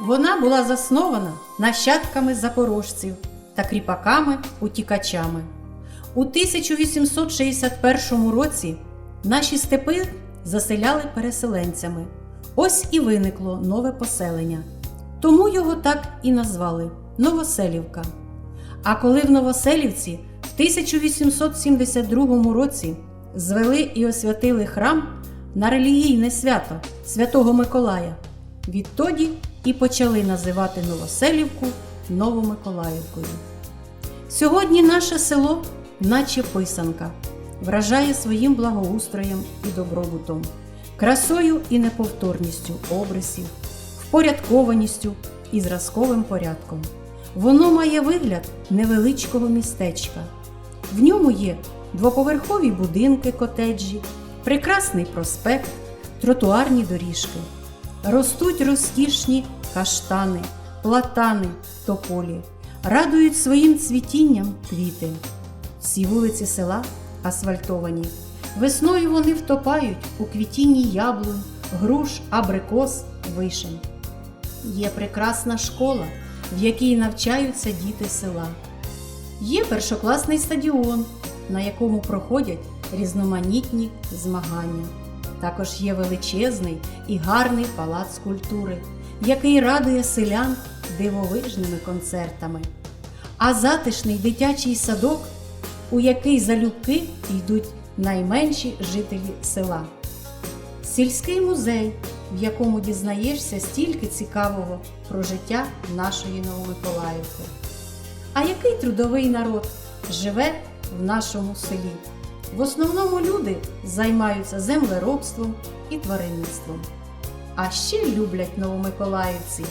Вона була заснована нащадками запорожців та кріпаками-утікачами. У 1861 році наші степи заселяли переселенцями. Ось і виникло нове поселення. Тому його так і назвали Новоселівка. А коли в Новоселівці в 1872 році звели і освятили храм на релігійне свято Святого Миколая, відтоді і почали називати Новоселівку Новомиколаївкою. Сьогодні наше село, наче писанка, вражає своїм благоустроєм і добробутом, красою і неповторністю обрисів, впорядкованістю і зразковим порядком. Воно має вигляд невеличкого містечка. В ньому є двоповерхові будинки котеджі, прекрасний проспект, тротуарні доріжки. Ростуть розкішні каштани, платани, тополі, радують своїм цвітінням квіти. Всі вулиці села асфальтовані. Весною вони втопають у квітінні яблунь, груш, абрикос, вишень. Є прекрасна школа, в якій навчаються діти села. Є першокласний стадіон, на якому проходять різноманітні змагання. Також є величезний і гарний палац культури, який радує селян дивовижними концертами. А затишний дитячий садок, у який залюбки йдуть найменші жителі села. Сільський музей, в якому дізнаєшся стільки цікавого про життя нашої Новомиколаївки. А який трудовий народ живе в нашому селі? В основному люди займаються землеробством і тваринництвом. А ще люблять новомиколаївці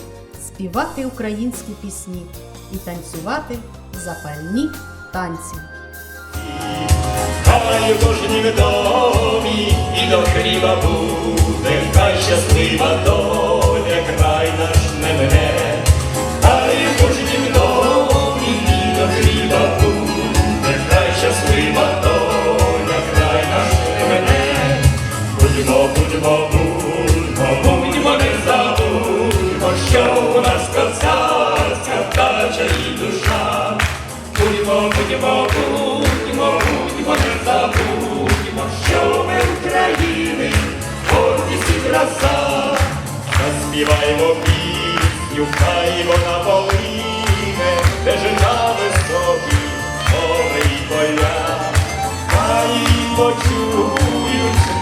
співати українські пісні і танцювати запальні танці. Хай у кожнім домі і до хліба буде, хай щаслива доля, Будьмо, будьмо, будьмо, будьмо, не забудьмо, що у нас козацька вдача і душа. Будьмо, будьмо, будьмо, будьмо, не забудьмо, що ми України, гордість і краса. Заспіваймо пісню, хай вона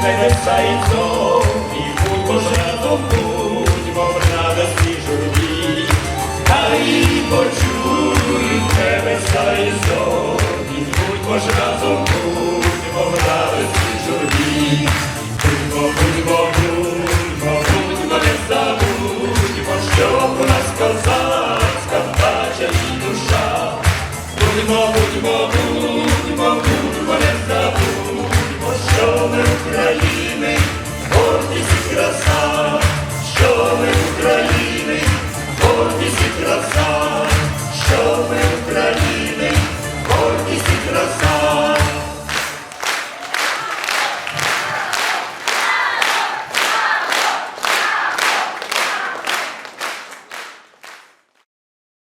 почують небеса і будь будьмо ж будь, бо в радості